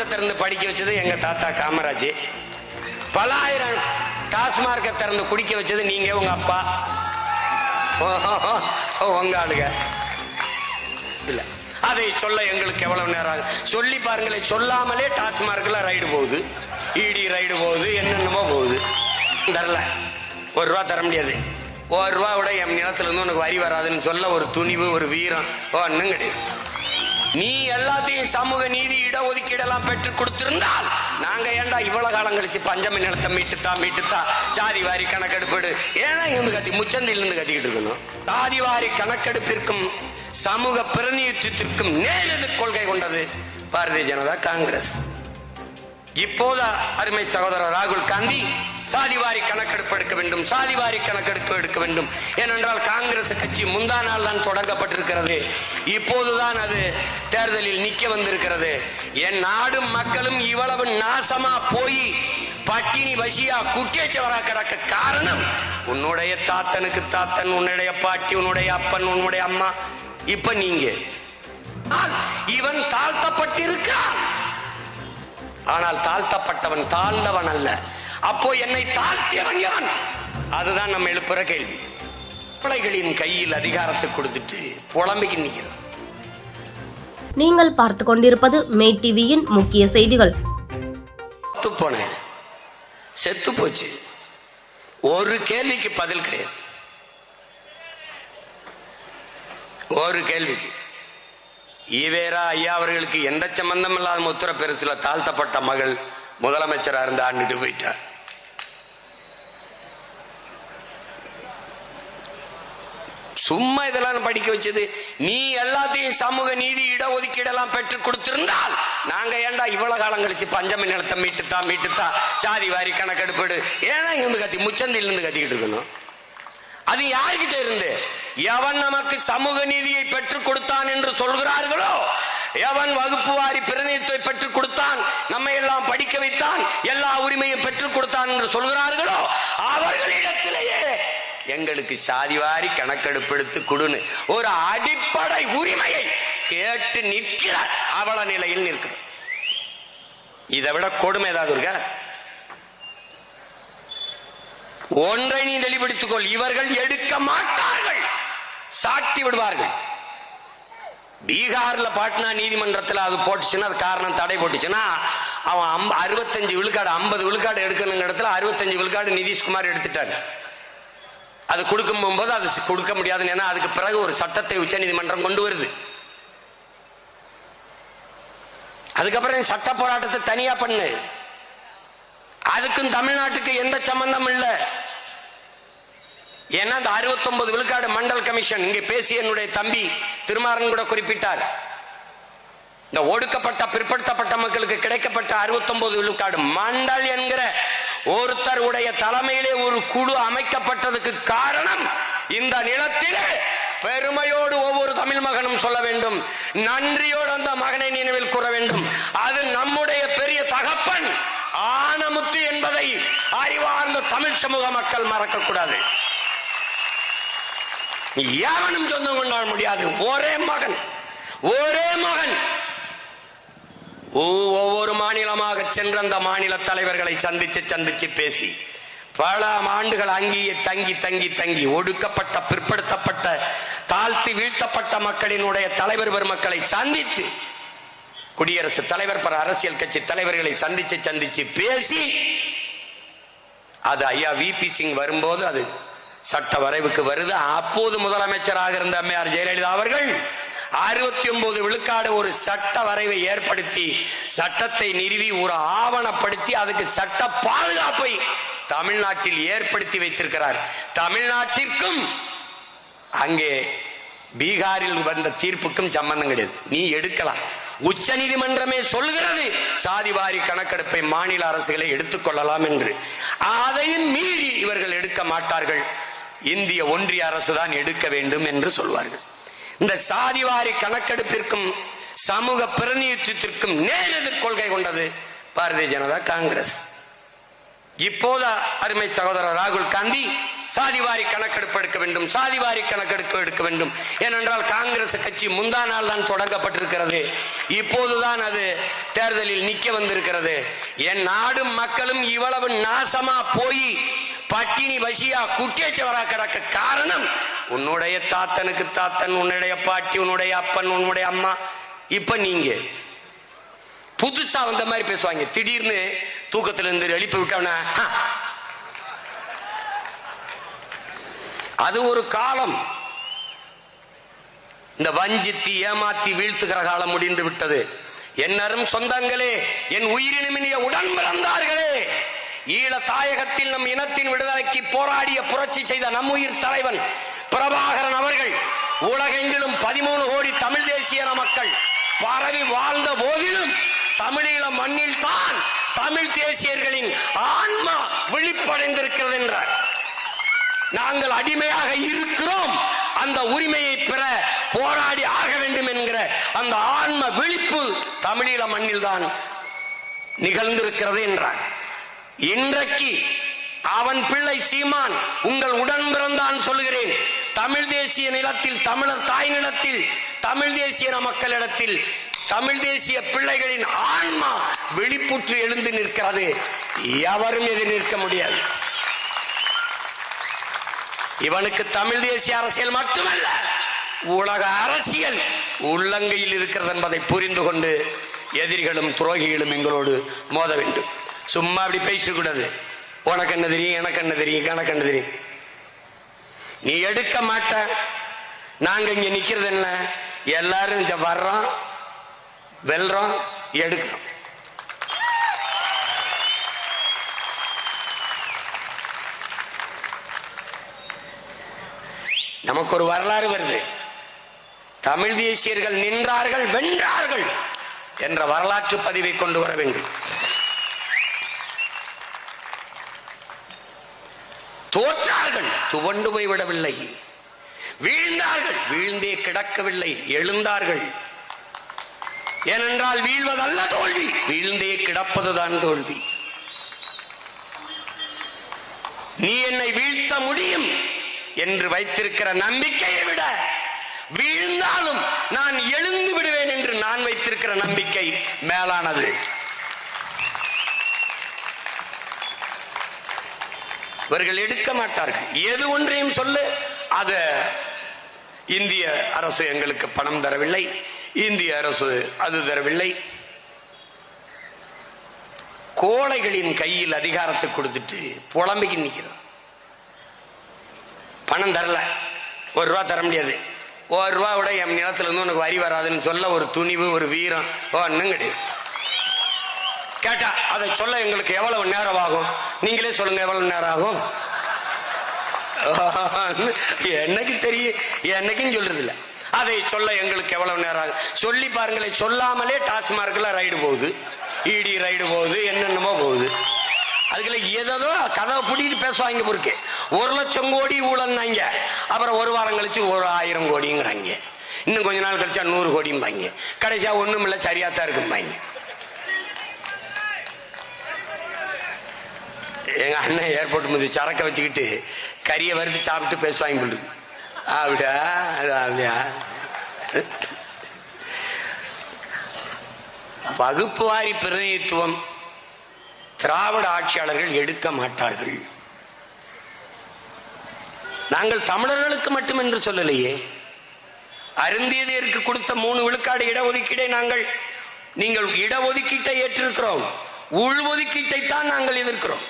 பள்ளிக்கூடத்தை திறந்து படிக்க வச்சது எங்க தாத்தா காமராஜ். பல ஆயிரம் டாஸ்மார்க்கை திறந்து குடிக்க வச்சது நீங்க உங்க அப்பா. ஓ, ஓ, உங்க ஆளுங்க. இல்ல அதை சொல்ல எங்களுக்கு எவ்வளவு நேரம் ஆகும் சொல்லி பாருங்களேன் சொல்லாமலே டாஸ்மார்க்ல ரைடு போகுது. இடி ரைடு போகுது என்னென்னமோ போகுது. தரல ஒரு ரூபா தர முடியாது. ஒரு ரூபா விட என் நிலத்துல இருந்து உனக்கு வரி வராதுன்னு சொல்ல ஒரு துணிவு ஒரு வீரம். ஒன்னும் கிடையாது. நீ எல்லாத்தையும் சமூக நீதி இடஒதுக்கீடெல்லாம் பெற்று கொடுத்திருந்தால் நாங்க ஏண்டா இவ்வளவு காலம் கழிச்சு பஞ்சமி நிலத்தை மீட்டுத்தா மீட்டுத்தா? சாதி வாரி கணக்கெடுப்பு ஏன்னா இருந்து கத்தி முச்சந்தில இருந்து கத்திக்கிட்டு இருக்கணும். சாதி வாரி கணக்கெடுப்பிற்கும் சமூக பிரதிநிதித்துவத்திற்கும் நேரது கொள்கை கொண்டது பாரதிய ஜனதா காங்கிரஸ். இப்போது அருமை சகோதரர் ராகுல் காந்தி சாதிவாரி கணக்கெடுப்பு எடுக்க வேண்டும் சாதிவாரி கணக்கெடுப்பு எடுக்க வேண்டும். ஏனென்றால் காங்கிரஸ் கட்சி முந்தா நாள் தான் தொடங்கப்பட்டிருக்கிறது. இப்போதுதான் அது தேர்தலில் நிக்க வந்திருக்கிறது. என் நாடும் மக்களும் இவ்வளவு நாசமா போய் பட்டினி வசியா குட்டியச்சவரா கிடக்க காரணம் உன்னுடைய தாத்தனுக்கு தாத்தன் உன்னுடைய பாட்டி உன்னுடைய அப்பன் உன்னுடைய அம்மா. இப்ப நீங்க. இவன் தாழ்த்தப்பட்டிருக்கான். ஆனால் தாழ்த்தப்பட்டவன் தாழ்ந்தவன் அல்ல. அப்போ என்னை தாழ்த்தியவன் யான் அதுதான் நம்ம எழுப்புற கேள்வி. பிள்ளைகளின் கையில் அதிகாரத்தை கொடுத்துட்டு புலம்பிக்கு நிக்கிறான் நீங்கள் பார்த்து கொண்டிருப்பது மே டிவியின் முக்கிய செய்திகள். செத்து போனேன் செத்து போச்சு ஒரு கேள்விக்கு பதில் கிடையாது. ஒரு கேள்விக்கு. ஈவேரா ஐயா அவர்களுக்கு எந்த சம்பந்தம் இல்லாத முத்திர பெருசுல தாழ்த்தப்பட்ட மகள் முதலமைச்சராக இருந்து ஆண்டுட்டு போயிட்டார். சும்மா இதெல்லாம் படிக்க வச்சது. நீ எல்லாத்தையும் சமூக நீதி இடஒதுக்கீடெல்லாம் பெற்று கொடுத்திருந்தால் நாங்க ஏன்டா இவ்வளவு காலம் கழிச்சு பஞ்சமி நிலத்தை மீட்டுத்தா மீட்டுத்தா? சாதி வாரி கணக்கெடுப்பிடு. ஏன்னா இருந்து கத்தி முச்சந்தில இருந்து கத்திக்கிட்டு இருக்கணும். அது யார்கிட்ட இருந்து? எவன் நமக்கு சமூக நீதியை பெற்றுக் கொடுத்தான் என்று சொல்கிறார்களோ? எவன் வகுப்பு வாரி பிரதிநிதித்துவை பெற்றுக் கொடுத்தான்? நம்மை எல்லாம் படிக்க வைத்தான்? எல்லா உரிமையும் பெற்றுக் கொடுத்தான் என்று சொல்கிறார்களோ? அவர்களிடத்திலேயே எங்களுக்கு சாதிவாரி கணக்கெடுப்பெடுத்து கொடுன்னு ஒரு அடிப்படை உரிமையை கேட்டு நிற்கிறார். அவல நிலையில் நிற்கிறோம் இதை விட கொடுமை ஏதாவது இருக்கா? ஒன்றை நீ தெளிவுபடுத்திக் கொள் இவர்கள் எடுக்க மாட்டார்கள். சாட்டி விடுவார்கள். பீகார்ல பாட்னா நீதிமன்றத்தில் அது போட்டுச்சுன்னா அது காரணம் தடை போட்டுச்சுன்னா அவன் அறுபத்தஞ்சு விழுக்காடு ஐம்பது விழுக்காடு எடுக்கணுங்க இடத்துல அறுபத்தஞ்சு விழுக்காடு நிதிஷ்குமார் எடுத்துட்டாங்க அது கொடுக்கும் போது அது கொடுக்க முடியாதுன்னு ஏன்னா அதுக்கு பிறகு ஒரு சட்டத்தை உச்சநீதிமன்றம் கொண்டு வருது. அதுக்கப்புறம் சட்ட போராட்டத்தை தனியா பண்ணு. அதுக்கும் தமிழ்நாட்டுக்கு எந்த சம்பந்தம் இல்ல. ஏன்னா அந்த 69 விழுக்காடு மண்டல் கமிஷன் இங்கே பேசிய என்னுடைய தம்பி திருமாறன் கூட குறிப்பிட்டார். இந்த ஒடுக்கப்பட்ட பிற்படுத்தப்பட்ட மக்களுக்கு கிடைக்கப்பட்ட 69 விழுக்காடு மண்டல் என்கிற ஒருத்தருடைய தலைமையிலே ஒரு குழு அமைக்கப்பட்டதுக்கு காரணம் இந்த நிலத்திலே பெருமையோடு ஒவ்வொரு தமிழ் மகனும் சொல்ல வேண்டும். நன்றியோடு அந்த மகனை நினைவில் கூற வேண்டும். அது நம்முடைய பெரிய தகப்பன் ஆனமுத்து என்பதை அறிவார்ந்த தமிழ் சமூக மக்கள் மறக்கக்கூடாது. எவனும் சொந்தம் கொண்டாட முடியாது. ஒரே மகன். ஒரே மகன். ஒவ்வொரு மாநிலமாக சென்ற அந்த மாநில தலைவர்களை சந்திச்சு சந்திச்சு பேசி பல ஆண்டுகள் அங்கேயே தங்கி தங்கி தங்கி ஒடுக்கப்பட்ட பிற்படுத்தப்பட்ட தாழ்த்தி வீழ்த்தப்பட்ட மக்களினுடைய தலைவர் பெருமக்களை சந்தித்து குடியரசுத் தலைவர் பல அரசியல் கட்சி தலைவர்களை சந்திச்சு சந்திச்சு பேசி அது ஐயா வி பி சிங் வரும்போது அது சட்ட வரைவுக்கு வருது. அப்போது முதலமைச்சராக இருந்த அம்மையார் ஜெயலலிதா அவர்கள் அறுபத்தி ஒன்பது விழுக்காடு ஒரு சட்ட வரைவை ஏற்படுத்தி சட்டத்தை நிறுவி ஒரு ஆவணப்படுத்தி அதுக்கு சட்ட பாதுகாப்பை தமிழ்நாட்டில் ஏற்படுத்தி வைத்திருக்கிறார். தமிழ்நாட்டிற்கும் அங்கே பீகாரில் வந்த தீர்ப்புக்கும் சம்பந்தம் கிடையாது. நீ எடுக்கலாம். உச்ச நீதிமன்றமே சொல்கிறது சாதிவாரி கணக்கெடுப்பை மாநில அரசுகளை எடுத்துக்கொள்ளலாம் என்று. அதையும் மீறி இவர்கள் எடுக்க மாட்டார்கள். இந்திய ஒன்றிய அரசு தான் எடுக்க வேண்டும் என்று சொல்வார்கள். இந்த சாதிவாரி கணக்கெடுப்பிற்கும் சமூக பிரதிநிதித்துவத்திற்கும் நேரெதிர் கொள்கை கொண்டது பாரதிய ஜனதா காங்கிரஸ். இப்போது அருமை சகோதரர் ராகுல் காந்தி சாதிவாரி கணக்கெடுப்பு எடுக்க வேண்டும் சாதிவாரி கணக்கெடுப்பு எடுக்க வேண்டும். ஏனென்றால் காங்கிரஸ் கட்சி முந்தா நாள் தான் தொடங்கப்பட்டிருக்கிறது. இப்போதுதான் அது தேர்தலில் நிக்க வந்திருக்கிறது. என் நாடும் மக்களும் இவ்வளவு நாசமா போய் பட்டினி பசியா குட்டியச்சவரா கிடக்க காரணம் உன்னுடைய தாத்தனுக்கு தாத்தன் உன்னுடைய பாட்டி உன்னுடைய அப்பன் உன்னுடைய அம்மா. இப்ப நீங்க. புதுசா வந்த மாதிரி பேசுவாங்க. திடீர்னு தூக்கத்துல இருந்து எழுப்பி விட்டவன அது ஒரு காலம். இந்த வஞ்சித்தி ஏமாத்தி வீழ்த்துகிற காலம் முடிந்து விட்டது. என்னரும் சொந்தங்களே என் உயிரினுமினிய உடன் பிறந்தார்களே. ஈழ தாயகத்தில் நம் இனத்தின் விடுதலைக்கு போராடிய புரட்சி செய்த நம் உயிர் தலைவன் பிரபாகரன் அவர்கள் உலகெங்கிலும் பதிமூணு கோடி தமிழ் தேசிய மக்கள் பரவி வாழ்ந்த போதிலும் தமிழீழ மண்ணில் தான் தமிழ் தேசியர்களின் ஆன்மா விழிப்படைந்திருக்கிறது என்றார். நாங்கள் அடிமையாக இருக்கிறோம். அந்த உரிமையை பெற போராடி ஆக வேண்டும் என்கிற அந்த ஆன்ம விழிப்பு தமிழீழ மண்ணில் தான் நிகழ்ந்திருக்கிறது என்றார். இன்றைக்கு அவன் பிள்ளை சீமான் உங்கள் உடன் பிறந்தான் சொல்லுகிறேன். தமிழ் தேசிய நிலத்தில் தமிழர் தாய் நிலத்தில் தமிழ் தேசிய மக்களிடத்தில் தமிழ் தேசிய பிள்ளைகளின் ஆன்மா வெளிப்புற்று எழுந்து நிற்கிறது. எவரும் எதிர் நிற்க முடியாது. இவனுக்கு தமிழ் தேசிய அரசியல் மட்டுமல்ல உலக அரசியல் உள்ளங்கையில் இருக்கிறது என்பதை புரிந்து கொண்டு எதிரிகளும் துரோகிகளும் எங்களோடு மோத வேண்டும். சும்மா அப்படி பேசக்கூடாது. உனக்கு என்ன தெரியும் எனக்கு என்ன தெரியும் கணக்கு என்ன தெரியும்? நீ எடுக்க மாட்ட. நாங்க இங்க நிக்கிறது என்ன? எல்லாரும் இங்க வர்றோம் வெல்றோம் எடுக்கிறோம். நமக்கு ஒரு வரலாறு வருது. தமிழ் தேசியர்கள் நின்றார்கள் வென்றார்கள் என்ற வரலாற்று பதிவை கொண்டு வர வேண்டும். தோற்றார்கள். துவண்டு போய் விடவில்லை வீழ்ந்தார்கள். வீழ்ந்தே கிடக்கவில்லை. எழுந்தார்கள். ஏனென்றால் வீழ்வதல்ல தோல்வி. வீழ்ந்தே கிடப்பதுதான் தோல்வி. நீ என்னை வீழ்த்த முடியும் என்று வைத்திருக்கிற நம்பிக்கையை விட வீழ்ந்தாலும் நான் எழுந்து விடுவேன் என்று நான் வைத்திருக்கிற நம்பிக்கை மேலானது. இவர்கள் எடுக்க மாட்டார்கள். எது ஒன்றையும் சொல்லு. அத இந்திய அரசு எங்களுக்கு பணம் தரவில்லை. இந்திய அரசு அது தரவில்லை. கோழைகளின் கையில் அதிகாரத்தை கொடுத்துட்டு புலம்பிக்கு நிக்கிறான் பணம் தரல. ஒரு ரூபா தர முடியாது. ஒரு ரூபா விட என் நிலத்துல இருந்து உனக்கு வரி வராதுன்னு சொல்ல ஒரு துணிவு ஒரு வீரம். ஓ ஒன்னும் கிடையாது. கேட்டா அதை சொல்ல எங்களுக்கு எவ்வளவு நேரம் ஆகும் நீங்களே சொல்லுங்க எவ்வளவு நேரம் ஆகும் என்னைக்கு தெரியும் என்னைக்கும் சொல்றது இல்ல அதை சொல்ல எங்களுக்கு எவ்வளவு நேரம் ஆகும் சொல்லி பாருங்களேன் சொல்லாமலே டாஸ்மார்க்ல ரைடு போகுது. இடி ரைடு போகுது என்னென்னமோ போகுது. அதுக்குள்ள ஏதோ கதவை பிடிட்டு பேசுவாங்க பொறுக்கு ஒரு லட்சம் கோடி ஊழல்னாங்க. அப்புறம் ஒரு வாரம் கழிச்சு ஒரு ஆயிரம் கோடிங்கிறாங்க. இன்னும் கொஞ்ச நாள் கழிச்சா நூறு கோடிம்பாங்க. கடைசியா ஒண்ணும் இல்ல சரியாத்தான் இருக்கும்பாங்க. எங்க அண்ணன் ஏர்போர்ட் மீது சரக்க வச்சுக்கிட்டு கறியை வறுத்து சாப்பிட்டு பேசுவாங்க போல அப்படியா? அப்படியா? வகுப்பு வாரி பிரதிநிதித்துவம் திராவிட ஆட்சியாளர்கள் எடுக்க மாட்டார்கள். நாங்கள் தமிழர்களுக்கு மட்டும் என்று சொல்லலையே. அருந்தியதற்கு கொடுத்த மூணு விழுக்காடு இடஒதுக்கீடை நாங்கள் நீங்கள் இடஒதுக்கீட்டை ஏற்றிருக்கிறோம். உள்ஒதுக்கீட்டை தான் நாங்கள் எதிர்க்கிறோம்.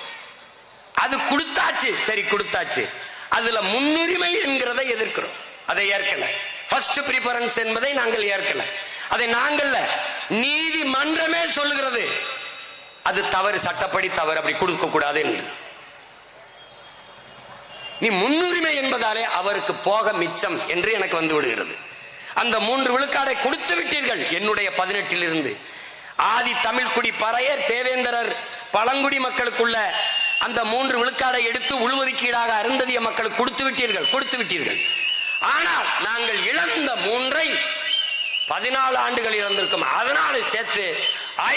அது கொடுத்தாச்சு. சரி கொடுத்தாச்சு. அதுல முன்னுரிமை என்கிறதை எதிர்க்கிறோம். அதை ஏற்கல. ஃபர்ஸ்ட் ப்ரிஃபரன்ஸ் என்பதை நாங்கள் ஏற்கல. அதை நாங்கள்ல நீதிமன்றமே சொல்லுகிறது. அது தவறு சட்டப்படி தவறு. அப்படி கொடுக்க கூடாது என்று. நீ முன்னுரிமை என்பதாலே அவருக்கு போக மிச்சம் என்று எனக்கு வந்து விடுகிறது. அந்த மூன்று விழுக்காடை கொடுத்து விட்டீர்கள். என்னுடைய பதினெட்டில் இருந்து ஆதி தமிழ்குடி பறையர் தேவேந்திரர் பழங்குடி மக்களுக்குள்ள அந்த மூன்று விழுக்காடை எடுத்து உள்ஒதுக்கீடாக அருந்ததிய மக்களுக்கு கொடுத்து விட்டீர்கள் கொடுத்து விட்டீர்கள். ஆனால் நாங்கள் இழந்த மூன்றை பதினாலு ஆண்டுகள் இழந்திருக்கும். அதனால சேர்த்து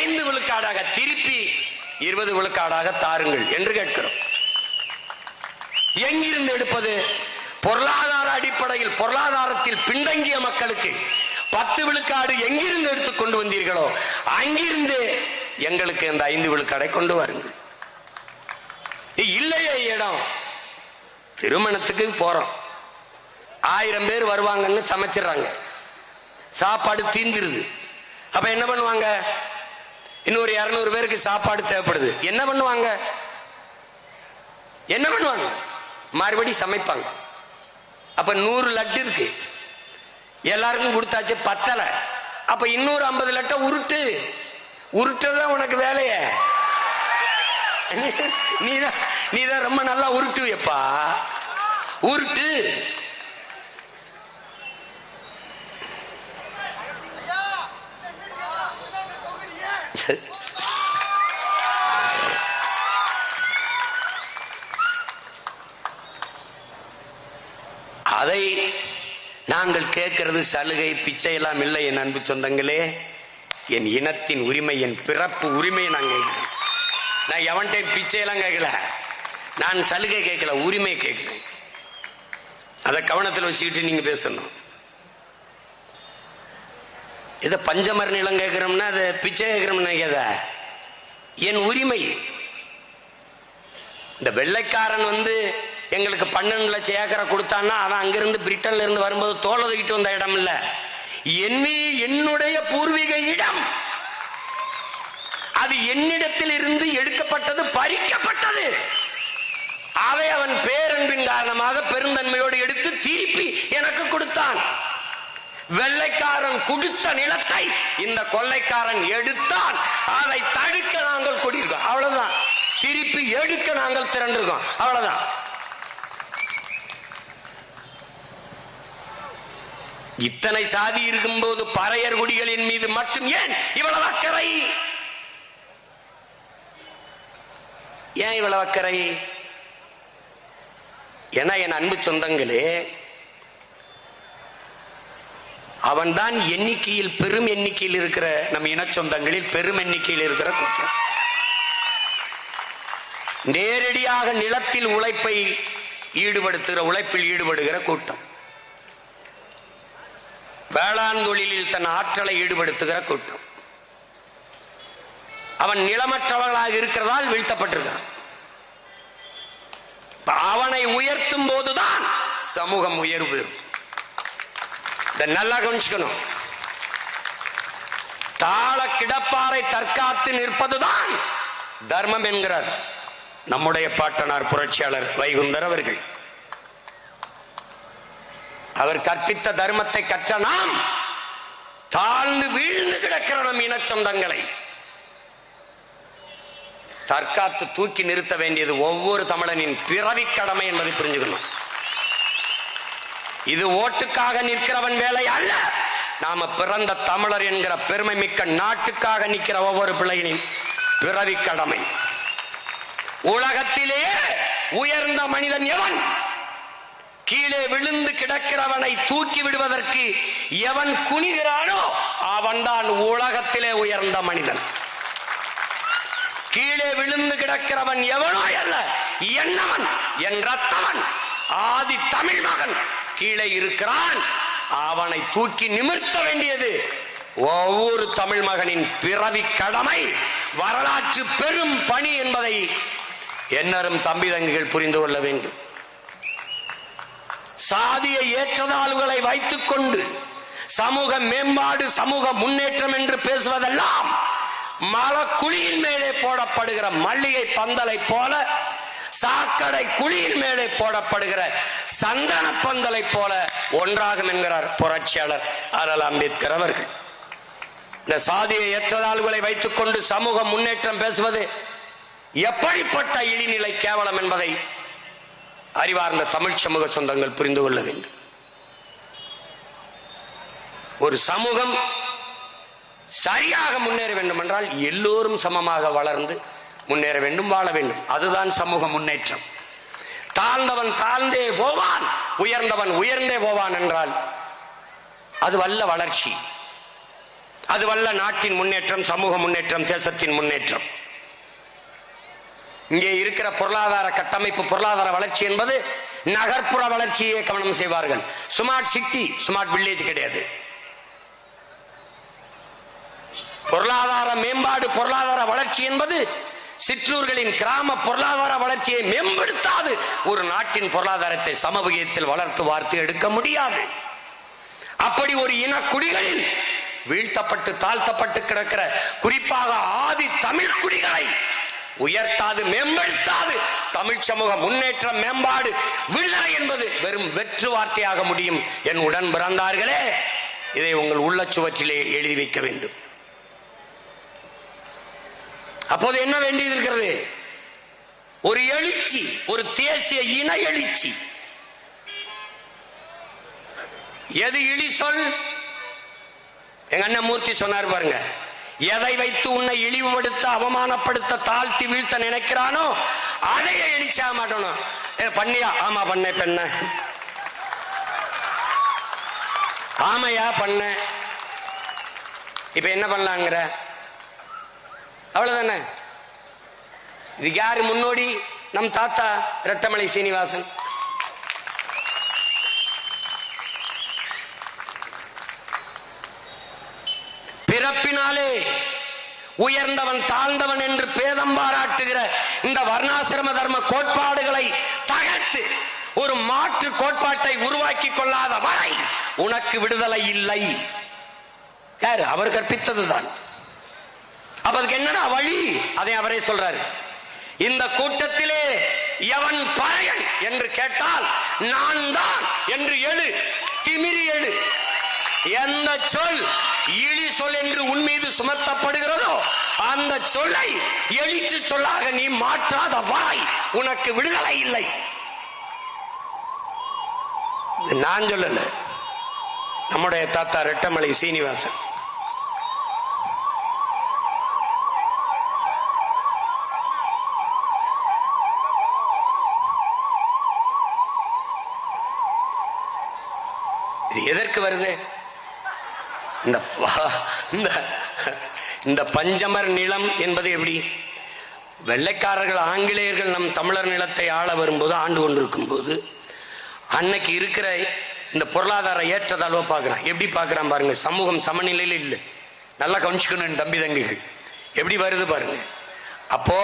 ஐந்து விழுக்காடாக திருப்பி இருபது விழுக்காடாக தாருங்கள் என்று கேட்கிறோம். எங்கிருந்து எடுப்பது? பொருளாதார அடிப்படையில் பொருளாதாரத்தில் பின்தங்கிய மக்களுக்கு பத்து விழுக்காடு எங்கிருந்து எடுத்து கொண்டு வந்தீர்களோ அங்கிருந்து எங்களுக்கு இந்த ஐந்து விழுக்காடை கொண்டு வாருங்கள். இல்லையே இடம். திருமணத்துக்கு போறோம். ஆயிரம் பேர் வருவாங்கன்னு சமைச்சிடுறாங்க. சாப்பாடு தீந்துருது. அப்ப என்ன பண்ணுவாங்க? இன்னொரு இருநூறு பேருக்கு சாப்பாடு தேவைப்படுது. என்ன பண்ணுவாங்க? என்ன பண்ணுவாங்க? மறுபடி சமைப்பாங்க. அப்ப நூறு லட்டு இருக்கு. எல்லாருக்கும் கொடுத்தாச்சு பத்தலை. அப்ப இன்னொரு ஐம்பது லட்டை உருட்டு. உருட்டுதான் உனக்கு வேலையை. நீதான் நீதான் ரொம்ப நல்லா உருட்டுவியப்பா. உருட்டு. அதை நாங்கள் கேட்கிறது சலுகை பிச்சை எல்லாம் இல்லை என் அன்பு சொந்தங்களே. என் இனத்தின் உரிமை என் பிறப்பு உரிமையை நான் கேட்கிறேன் நான் எவன்கிட்ட பிச்சை எல்லாம் கேட்கல. நான் சலுகை கேட்கல உரிமை கேட்கிறேன் அதை கவனத்தில் வச்சுக்கிட்டு நீங்க பேசணும். இதை பஞ்சமர நிலம் கேட்கிறோம்னா அதை பிச்சை கேட்கிறோம்னு நினைக்காத. என் உரிமை. இந்த வெள்ளைக்காரன் வந்து எங்களுக்கு பன்னெண்டு லட்சம் ஏக்கரை கொடுத்தான்னா அவன் அங்கிருந்து பிரிட்டன்ல இருந்து வரும்போது தோலை தூக்கிட்டு வந்த இடம் இல்ல என்னுடைய பூர்வீக இடம். அது என்னிடத்தில் இருந்து எடுக்கப்பட்டது பறிக்கப்பட்டது. அதை அவன் பேரன்பின் காரணமாக பெருந்தன்மையோடு எடுத்து திருப்பி எனக்கு கொடுத்தான். வெள்ளைக்காரன் கொடுத்த நிலத்தை இந்த கொள்ளைக்காரன் எடுத்தான். அதை தடுக்க நாங்கள் கூடியிருக்கோம். அவ்வளவுதான். திருப்பி எடுக்க நாங்கள் திரண்டிருக்கோம். அவ்வளவுதான். இத்தனை சாதி இருக்கும்போது பறையர் குடிகளின் மீது மட்டும் ஏன் இவ்வளவு அக்கறை? ஏன் இவ்வளவு அக்கறை? ஏன்னா என் அன்பு சொந்தங்களே அவன்தான் எண்ணிக்கையில் பெரும் எண்ணிக்கையில் இருக்கிற நம் இன சொந்தங்களில் பெரும் எண்ணிக்கையில் இருக்கிற கூட்டம் நேரடியாக நிலத்தில் உழைப்பை ஈடுபடுத்துகிற உழைப்பில் ஈடுபடுகிற கூட்டம். வேளாண் தொழிலில் தன் ஆற்றலை ஈடுபடுத்துகிற கூட்டம். அவன் நிலமற்றவர்களாக இருக்கிறதால் வீழ்த்தப்பட்டிருக்கான். அவனை உயர்த்தும் போதுதான் சமூகம் உயர்வு. இதை நல்லா கவனிச்சுக்கணும். தாள கிடப்பாறை தற்காத்து நிற்பதுதான் தர்மம் என்கிறார் நம்முடைய பாட்டனார் புரட்சியாளர் வைகுந்தர் அவர்கள். அவர் கற்பித்த தர்மத்தை கற்ற நாம் தாழ்ந்து வீழ்ந்து கிடக்கிற நம் இன சொந்தங்களை. தற்காத்து தூக்கி நிறுத்த வேண்டியது ஒவ்வொரு தமிழனின் பிறவி கடமை என்பதை புரிஞ்சுக்கணும். இது ஓட்டுக்காக நிற்கிறவன் வேலை அல்ல. நாம பிறந்த தமிழர் என்கிற பெருமை மிக்க நாட்டுக்காக நிற்கிற ஒவ்வொரு பிள்ளைகளின் பிறவி கடமை. உலகத்திலேயே உயர்ந்த மனிதன் எவன்? கீழே விழுந்து கிடக்கிறவனை தூக்கி விடுவதற்கு எவன் குனிகிறானோ அவன்தான் உலகத்திலே உயர்ந்த மனிதன். கீழே விழுந்து கிடக்கிறவன் எவனோ அல்ல. என்னவன்? என் ரத்தவன் ஆதி தமிழ் மகன். கீழே இருக்கிறான். அவனை தூக்கி நிமிர்த்த வேண்டியது ஒவ்வொரு தமிழ் மகனின் பிறவி கடமை. வரலாற்று பெரும் பணி என்பதை என்னரும் தம்பி தங்கிகள் புரிந்து கொள்ள வேண்டும். சாதிய ஏற்றதாழ்வுகளை வைத்துக் கொண்டு சமூக மேம்பாடு சமூக முன்னேற்றம் என்று பேசுவதெல்லாம் மலக்குழியின் மேலே போடப்படுகிற மல்லிகை பந்தலை போல சாக்கடை குழியின் மேலே போடப்படுகிற சந்தன பந்தலை போல ஒன்றாகும் என்கிறார் புரட்சியாளர் அருள் அம்பேத்கர் அவர்கள். இந்த சாதியை ஏற்றதாள்களை வைத்துக் கொண்டு சமூக முன்னேற்றம் பேசுவது? எப்படிப்பட்ட இழிநிலை கேவலம் என்பதை அறிவார்ந்த தமிழ் சமூக சொந்தங்கள் புரிந்து கொள்ள வேண்டும். ஒரு சமூகம் சரியாக முன்னேற வேண்டும் என்றால் எல்லோரும் சமமாக வளர்ந்து முன்னேற வேண்டும் வாழ வேண்டும். அதுதான் சமூக முன்னேற்றம். தாழ்ந்தவன் தாழ்ந்தே போவான் உயர்ந்தவன் உயர்ந்தே போவான் என்றால் அது வல்ல வளர்ச்சி. அது வல்ல நாட்டின் முன்னேற்றம் சமூக முன்னேற்றம் தேசத்தின் முன்னேற்றம். இங்கே இருக்கிற பொருளாதார கட்டமைப்பு பொருளாதார வளர்ச்சி என்பது நகர்ப்புற வளர்ச்சியை கவனம் செய்வார்கள். ஸ்மார்ட் சிட்டி ஸ்மார்ட் வில்லேஜ் கிடையாது. பொருளாதார மேம்பாடு பொருளாதார வளர்ச்சி என்பது சிற்றூர்களின் கிராம பொருளாதார வளர்ச்சியை மேம்படுத்தாது. ஒரு நாட்டின் பொருளாதாரத்தை சமவகியத்தில் வளர்த்து வார்த்து எடுக்க முடியாது. அப்படி ஒரு இனக்குடிகளில் வீழ்த்தப்பட்டு தாழ்த்தப்பட்டு கிடக்கிற குறிப்பாக ஆதி தமிழ் குடிகளை உயர்த்தாது மேம்படுத்தாது. தமிழ் சமூக முன்னேற்றம் மேம்பாடு விடுதலை என்பது வெறும் வெற்று வார்த்தையாக முடியும். என் உடன் பிறந்தார்களே இதை உங்கள் உள்ளச்சுவற்றிலே எழுதி வைக்க வேண்டும். அப்போது என்ன வேண்டியது இருக்கிறது ஒரு எழுச்சி ஒரு தேசிய இன எழுச்சி. எது இழி சொல்? எங்க அண்ணன் மூர்த்தி சொன்னார் பாருங்க. எதை வைத்து உன்னை இழிவுபடுத்த அவமானப்படுத்த தாழ்த்தி வீழ்த்த நினைக்கிறானோ அதையே எழுச்சியாக மாட்டணும். ஏ பண்ணியா? ஆமா பண்ண பெண்ண. ஆமையா பண்ண. இப்ப என்ன பண்ணலாங்கிற? அவ்வளவுதானே? இதுக்கு யாரு முன்னோடி? நம் தாத்தா ரெட்டமலை சீனிவாசன். பிறப்பினாலே உயர்ந்தவன் தாழ்ந்தவன் என்று பேதம் பாராட்டுகிற இந்த வர்ணாசிரம தர்ம கோட்பாடுகளை தகர்த்து ஒரு மாற்று கோட்பாட்டை உருவாக்கி கொள்ளாத வரை உனக்கு விடுதலை இல்லை. யாரு? அவர் கற்பித்ததுதான். அப்ப அதுக்கு என்னடா வழி? அதை அவரே சொல்றாரு. இந்த கூட்டத்திலே எவன் பறையன் என்று கேட்டால் நான் தான் என்று எழு திமிரி எழு. எந்த சொல் இழி சொல் என்று உன் மீது சுமத்தப்படுகிறதோ அந்த சொல்லை எழுச்சி சொல்லாக நீ மாற்றாத வாய் உனக்கு விடுதலை இல்லை. நான் சொல்லல. நம்முடைய தாத்தா ரெட்டமலை சீனிவாசன் இது எதற்கு வருது? இந்த இந்த பஞ்சமர் நிலம் என்பது எப்படி? வெள்ளைக்காரர்கள் ஆங்கிலேயர்கள் நம் தமிழர் நிலத்தை ஆள வரும்போது ஆண்டு கொண்டிருக்கும் போது அன்னைக்கு இருக்கிற இந்த பொருளாதார ஏற்றத்தாழ்வை பார்க்கறான். எப்படி பார்க்கறான் பாருங்க சமூகம் சமநிலையில் இல்லை. நல்லா கவனிச்சுக்கணும் என் தம்பி தங்கிகள். எப்படி வருது பாருங்க. அப்போ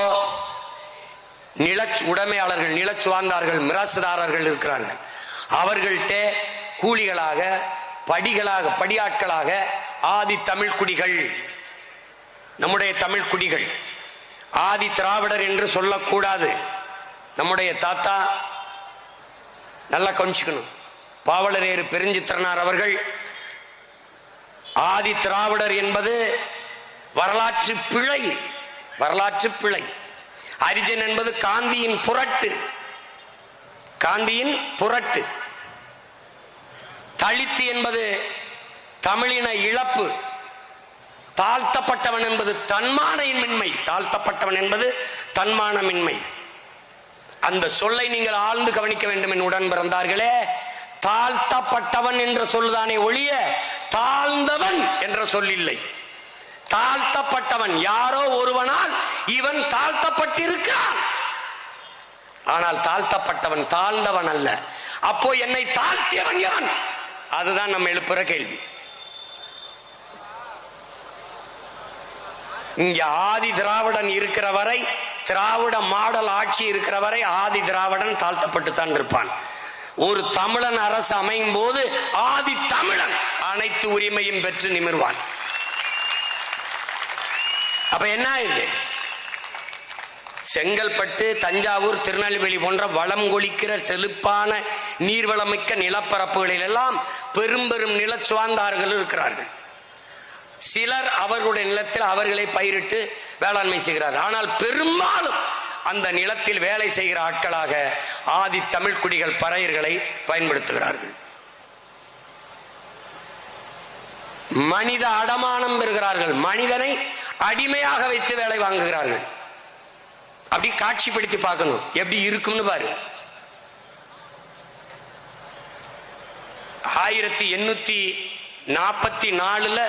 நில உடைமையாளர்கள் நிலச்சுவார்ந்தார்கள் மிராசுதாரர்கள் இருக்கிறார்கள். அவர்கள்ட்ட கூலிகளாக படிகளாக படியாட்களாக ஆதி தமிழ் குடிகள். நம்முடைய தமிழ் குடிகள். ஆதி திராவிடர் என்று சொல்லக்கூடாது. நம்முடைய தாத்தா நல்லா கொஞ்சிக்கணும் பாவலரேறு பெருஞ்சித்திரனார் அவர்கள் ஆதி திராவிடர் என்பது வரலாற்று பிழை வரலாற்று பிழை. அரிஜன் என்பது காந்தியின் புரட்டு. காந்தியின் புரட்டு. தலித்து என்பது தமிழின இழப்பு. தாழ்த்தப்பட்டவன் என்பது தன்மானமின்மை தாழ்த்தப்பட்டவன் என்பது தன்மானமின்மை. அந்த சொல்லை நீங்கள் ஆழ்ந்து கவனிக்க வேண்டும் என் உடன் பிறந்தார்களே. தாழ்த்தப்பட்டவன் என்ற சொல்லுதானே ஒழிய தாழ்ந்தவன் என்ற சொல் இல்லை தாழ்த்தப்பட்டவன் யாரோ ஒருவனால் இவன் தாழ்த்தப்பட்டிருக்கிறான் ஆனால் தாழ்த்தப்பட்டவன் தாழ்ந்தவன் அல்ல. அப்போ என்னை தாழ்த்தியவன் யான்? அதுதான் நம்ம எழுப்புற கேள்வி. இங்க ஆதி திராவிடன் இருக்கிற வரை திராவிட மாடல் ஆட்சி இருக்கிற வரை ஆதி திராவிடன் தாழ்த்தப்பட்டு தான் இருப்பான். ஒரு தமிழன் அரசு அமையும் போது ஆதி தமிழன் அனைத்து உரிமையும் பெற்று நிமிர்வான். அப்ப என்ன இது செங்கல்பட்டு தஞ்சாவூர் திருநெல்வேலி போன்ற வளம் கொளிக்கிற செழிப்பான நீர்வளமிக்க நிலப்பரப்புகளில் எல்லாம் பெரும் பெரும் நிலச்சுவார்ந்தார்கள் இருக்கிறார்கள். சிலர் அவர்களுடைய நிலத்தில் அவர்களை பயிரிட்டு வேளாண்மை செய்கிறார்கள். ஆனால் பெரும்பாலும் அந்த நிலத்தில் வேலை செய்கிற ஆட்களாக ஆதி தமிழ் குடிகள் பறையர்களை பயன்படுத்துகிறார்கள். மனித அடமானம் பெறுகிறார்கள். மனிதனை அடிமையாக வைத்து வேலை வாங்குகிறார்கள். அப்படி காட்சிப்படுத்தி பார்க்கணும். எப்படி இருக்கும்னு பாரு. ஆயிரத்தி எண்ணூத்தி நாற்பத்தி நாலுல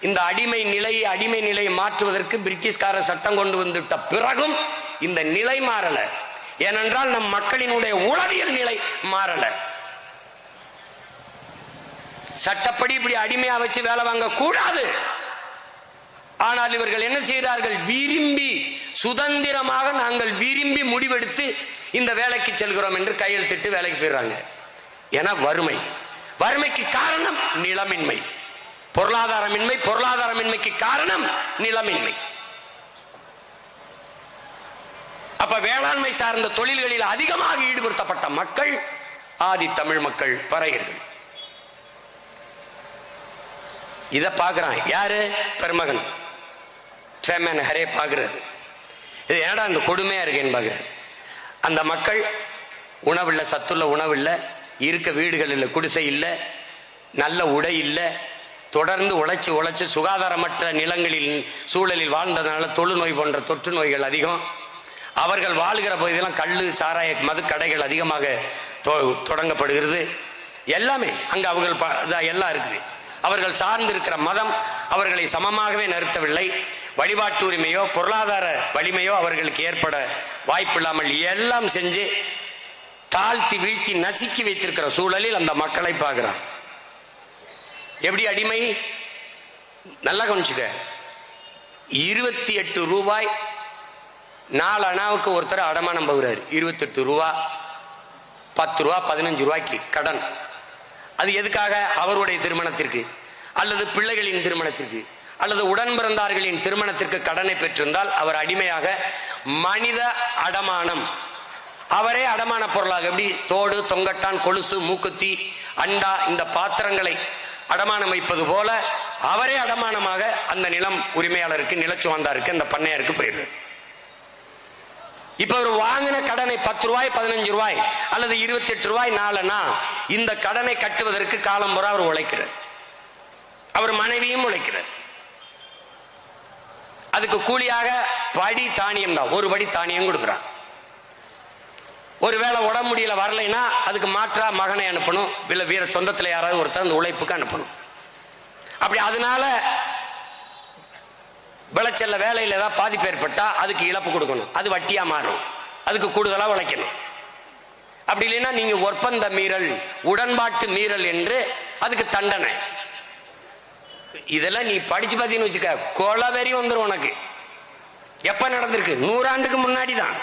இந்த அடிமை நிலையை அடிமை நிலையை மாற்றுவதற்கு பிரிட்டிஷ்கார சட்டம் கொண்டு வந்துட்ட பிறகும் இந்த நிலை மாறல. ஏனென்றால் நம் மக்களினுடைய உளவியல் நிலை மாறல. சட்டப்படி இப்படி அடிமையா வச்சு வேலை வாங்க கூடாது ஆனால் இவர்கள் என்ன செய்கிறார்கள் விரும்பி சுதந்திரமாக நாங்கள் விரும்பி முடிவெடுத்து இந்த வேலைக்கு செல்கிறோம் என்று கையெழுத்திட்டு வேலைக்கு போயிடுறாங்க. என வறுமை. வறுமைக்கு காரணம் நிலமின்மை. பொருளாதாரமின்மை பொருளாதாரமின்மைக்கு காரணம் நிலமின்மை. அப்ப வேளாண்மை சார்ந்த தொழில்களில் அதிகமாக ஈடுபடுத்தப்பட்ட மக்கள் ஆதி தமிழ் மக்கள் பறையர்கள். இத பாக்குறான் யாரு? பெருமகன். சேமன் ஹரே பாக்குறது இது ஏடா இந்த கொடுமையா இருக்கேன்னு பாக்குறாரு அந்த மக்கள் உணவில்ல சத்துள்ள உணவில்ல. இருக்க வீடுகள் இல்லை குடிசை இல்லை நல்ல உடை இல்லை தொடர்ந்து உழைச்சி உழைச்சி சுகாதாரமற்ற நிலங்களில் சூழலில் வாழ்ந்ததுனால தொழுநோய் போன்ற தொற்று நோய்கள் அதிகம். அவர்கள் வாழ்கிற பகுதியெல்லாம் கல் சாராய மது கடைகள் அதிகமாக தொ- தொடங்கப்படுகிறது. எல்லாமே அங்கே அவர்கள் ப- எல்லாம் இருக்குது. அவர்கள் சார்ந்திருக்கிற மதம் அவர்களை சமமாகவே நிறுத்தவில்லை. வழிபாட்டு உரிமையோ பொருளாதார வலிமையோ அவர்களுக்கு ஏற்பட வாய்ப்பில்லாமல் எல்லாம் செஞ்சு தாழ்த்தி வீழ்த்தி நசுக்கி வைத்திருக்கிற சூழலில் அந்த மக்களை பார்க்கிறான். எப்படி அடிமை? நல்லா கவனிச்சுக்க. இருபத்தி எட்டு ரூபாய் நாலு அணாவுக்கு ஒருத்தர் அடமானம் போகிறாரு. இருபத்தி எட்டு ரூபா பத்து ரூபா பதினஞ்சு ரூபாய்க்கு கடன். அது எதுக்காக? அவருடைய திருமணத்திற்கு. அல்லது பிள்ளைகளின் திருமணத்திற்கு. அல்லது உடன் பிறந்தார்களின் திருமணத்திற்கு கடனை பெற்றிருந்தால் அவர் அடிமையாக மனித அடமானம் அவரே அடமான பொருளாக. எப்படி? தோடு தொங்கட்டான் கொலுசு மூக்குத்தி அண்டா இந்த பாத்திரங்களை அடமானம் வைப்பது போல அவரே அடமானமாக அந்த நிலம் உரிமையாளருக்கு நிலச்சுவாந்தாருக்கு அந்த பண்ணையாருக்கு போயிடுது. இப்ப அவர் வாங்கின கடனை பத்து ரூபாய் பதினஞ்சு ரூபாய் அல்லது இருபத்தி எட்டு ரூபாய் நாலனா இந்த கடனை கட்டுவதற்கு காலம் பூரா அவர் உழைக்கிறார். அவர் மனைவியும் உழைக்கிறார். அதுக்கு கூலியாக படி தானியம் தான். ஒரு படி தானியம் கொடுக்கிறான். ஒருவேளை உடம்பு முடியல வரலைன்னா அதுக்கு மாற்றா மகனை அனுப்பணும். இல்ல வீர சொந்தத்துல யாராவது ஒருத்தர் அந்த உழைப்புக்கு அனுப்பணும். அப்படி அதனால விளைச்சல்ல வேலையில் ஏதாவது பாதிப்பு ஏற்பட்டா அதுக்கு இழப்பு கொடுக்கணும். அது வட்டியா மாறும். அதுக்கு கூடுதலா உழைக்கணும். அப்படி இல்லைன்னா நீங்க ஒப்பந்த மீறல் உடன்பாட்டு மீறல் என்று அதுக்கு தண்டனை. இதெல்லாம் நீ படிச்சு பார்த்தீங்கன்னு வச்சுக்க கொலவெறி வந்துடும் உனக்கு. எப்ப நடந்திருக்கு? நூறாண்டுக்கு முன்னாடி தான்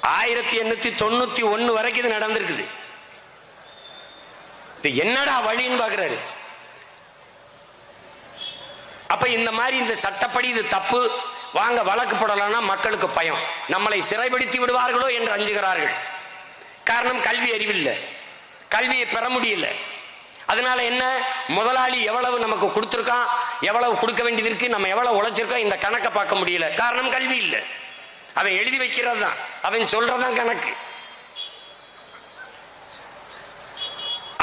ஆயிரத்தி எண்ணூத்தி தொண்ணூத்தி ஒன்னு வரைக்கும் இது நடந்திருக்குது. இது என்னடா வழின்னு பாக்குறாரு. அப்ப இந்த மாதிரி இந்த சட்டப்படி இது தப்பு. வாங்க வழக்கு போடலாம்னா மக்களுக்கு பயம். நம்மளை சிறைப்படுத்தி விடுவார்களோ என்று அஞ்சுகிறார்கள். காரணம் கல்வி அறிவில்லை. கல்வியை பெற முடியல. அதனால என்ன? முதலாளி எவ்வளவு நமக்கு கொடுத்துருக்கான்? எவ்வளவு கொடுக்க வேண்டியது இருக்கு? நம்ம எவ்வளவு உழைச்சிருக்கோம்? இந்த கணக்கை பார்க்க முடியல. காரணம் கல்வி இல்லை. அவன் எழுதி வைக்கிறது தான் அவன் சொல்றதான் கணக்கு.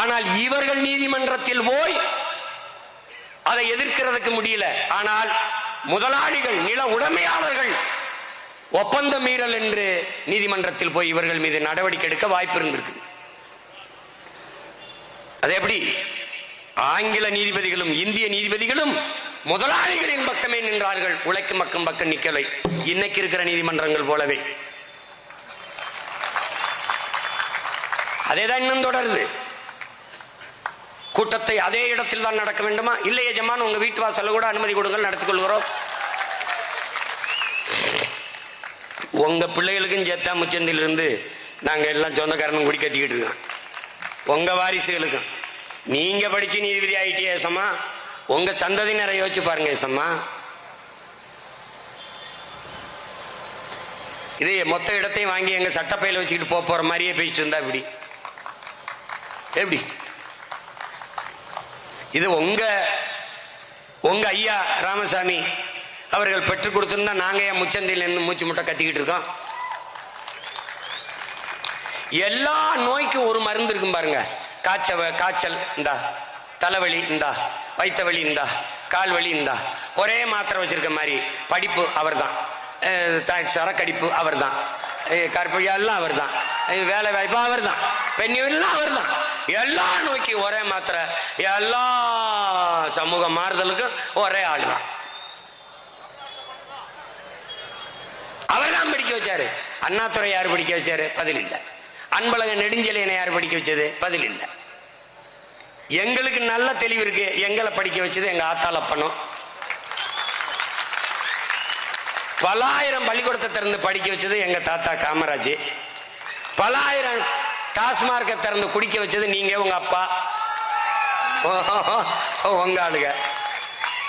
ஆனால் இவர்கள் நீதிமன்றத்தில் போய் அதை எதிர்க்கிறதுக்கு முடியல. ஆனால் முதலாளிகள் நில உடைமையாளர்கள் ஒப்பந்த மீறல் என்று நீதிமன்றத்தில் போய் இவர்கள் மீது நடவடிக்கை எடுக்க வாய்ப்பு இருந்திருக்கு அது எப்படி? ஆங்கில நீதிபதிகளும் இந்திய நீதிபதிகளும் முதலாளிகளின் பக்கமே நின்றார்கள்? உழைக்கும் பக்கம் பக்கம் நிக்கலை. இன்னைக்கு இருக்கிற நீதிமன்றங்கள் போலவே. அதேதான் இன்னும் தொடருது. கூட்டத்தை அதே இடத்தில் தான் நடக்க வேண்டுமா? இல்லை எஜமான் உங்க வீட்டு வாசல்ல கூட அனுமதி கொடுங்கள் நடத்திக் கொள்கிறோம். உங்க பிள்ளைகளுக்கும் சேர்த்தா முச்சந்தில் இருந்து நாங்க எல்லாம் சொந்தக்காரனும் குடி கத்திக்கிட்டு இருக்கோம். உங்க வாரிசுகளுக்கும். நீங்க படிச்சு நீதிபதி ஆயிட்டே சமா உங்க சந்ததியினரை யோசிச்சு பாருங்க ஏசம்மா. இது மொத்த இடத்தையும் வாங்கி எங்க சட்டப்பையில வச்சுக்கிட்டு போக போற மாதிரியே பேசிட்டு இருந்தா இப்படி. எப்படி? இது உங்க உங்க ஐயா ராமசாமி அவர்கள் பெற்றுக் கொடுத்திருந்தா நாங்க ஏன் முச்சந்தையில இருந்து மூச்சு முட்டை கத்திக்கிட்டு இருக்கோம்? எல்லா நோய்க்கும் ஒரு மருந்து இருக்கும் பாருங்க. காய்ச்சல் காய்ச்சல் இந்தா. தலைவலி இந்தா வைத்த வலி இந்தா கால் வலி இந்தா. ஒரே மாத்திரை வச்சிருக்க மாதிரி படிப்பு அவர் தான் சரக்கடிப்பு அவர் தான் கற்பழியா அவர் தான் வேலை வாய்ப்பு அவர்தான். பெண்ணியெல்லாம் எல்லாம் அவர்தான். எல்லா நோக்கி ஒரே மாத்திரை எல்லா சமூக மாறுதலுக்கும் ஒரே ஆள் தான் அவர் தான் படிக்க வச்சாரு. அண்ணாத்துறை யார் படிக்க வச்சாரு? பதில் இல்லை. அன்பழக நெடுஞ்செலியனை யார் படிக்க வச்சது? பதில் இல்லை. எங்களுக்கு நல்ல தெளிவு இருக்கு. எங்களை படிக்க வச்சது எங்க ஆத்தால அப்பனும். பலாயிரம் பள்ளிக்கூடத்தை திறந்து படிக்க வச்சது எங்க தாத்தா காமராஜ். பலாயிரம் டாஸ்மார்க்கை திறந்து குடிக்க வச்சது நீங்க உங்க அப்பா. ஓ, ஓ, உங்க ஆளுங்க.